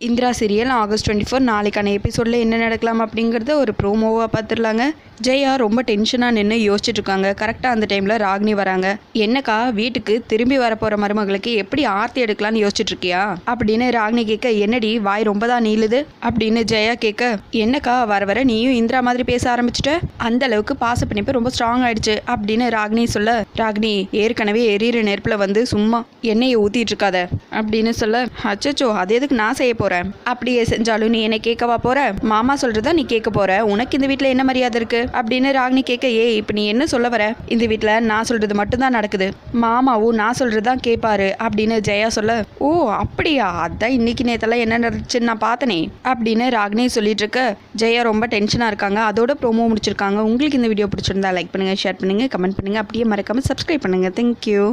Indira serial August twenty four நாளைக்கான எபிசோடில் என்ன நடக்கலாம் அப்படிங்கிறத ஒரு ப்ரோமோவாக பார்த்துடலாங்க ஜெயா ரொம்ப டென்ஷனாக நின்று யோசிச்சுட்டு இருக்காங்க. கரெக்டாக அந்த டைமில் ராகினி வராங்க. என்னக்கா வீட்டுக்கு திரும்பி வரப்போகிற மருமகளுக்கு எப்படி ஆர்த்தி எடுக்கலாம்னு யோசிச்சுட்டு இருக்கியா? அப்படின்னு ராகினி கேட்க என்னடி வாய் ரொம்ப தான் நீளுது? அப்படின்னு ஜெயா கேட்க என்னக்கா வர வர நீயும் இந்திரா மாதிரி பேச ஆரம்பிச்சிட்ட? அந்த அளவுக்கு பாச பிணைப்பு ரொம்ப ஸ்ட்ராங் ஆயிடுச்சு. அப்படின்னு ராகினி சொல்ல ராகினி ஏற்கனவே எரியிற நெருப்பில் வந்து சும்மா எண்ணெயை ஊற்றிட்டு இருக்காத. அப்படின்னு சொல்ல அச்சச்சோ அது எதுக்கு நான் செய்ய போற? அப்படியே செஞ்சாலும் நீ என்னை கேட்கவா போற? மாமா சொல்றதா நீ கேட்க போற. உனக்கு இந்த வீட்டில் என்ன மரியாதை இருக்கு? அப்படின்னு ராகினி கேட்க ஏய் இப்போ நீ என்ன சொல்ல வர? இந்த வீட்டில் நான் சொல்றது மட்டும்தான் நடக்குது. மாமாவும் நான் சொல்றதுதான் கேட்பாரு அப்படின்னு ஜெயா சொல்ல ஓ அப்படியா? அதான் இன்னைக்கு நேத்தெல்லாம் என்ன நடந்துச்சுன்னு நான் பார்த்தனே அப்படின்னு ராகினி சொல்லிட்டு இருக்க. ஜெயா ரொம்ப டென்ஷனாக இருக்காங்க. அதோட ப்ரோமோ முடிச்சிருக்காங்க. உங்களுக்கு இந்த வீடியோ பிடிச்சிருந்தா லைக் பண்ணுங்க ஷேர் பண்ணுங்க கமெண்ட் பண்ணுங்க. அப்படியே மறக்காம சப்ஸ்கிரைப் பண்ணுங்க. தேங்க்யூ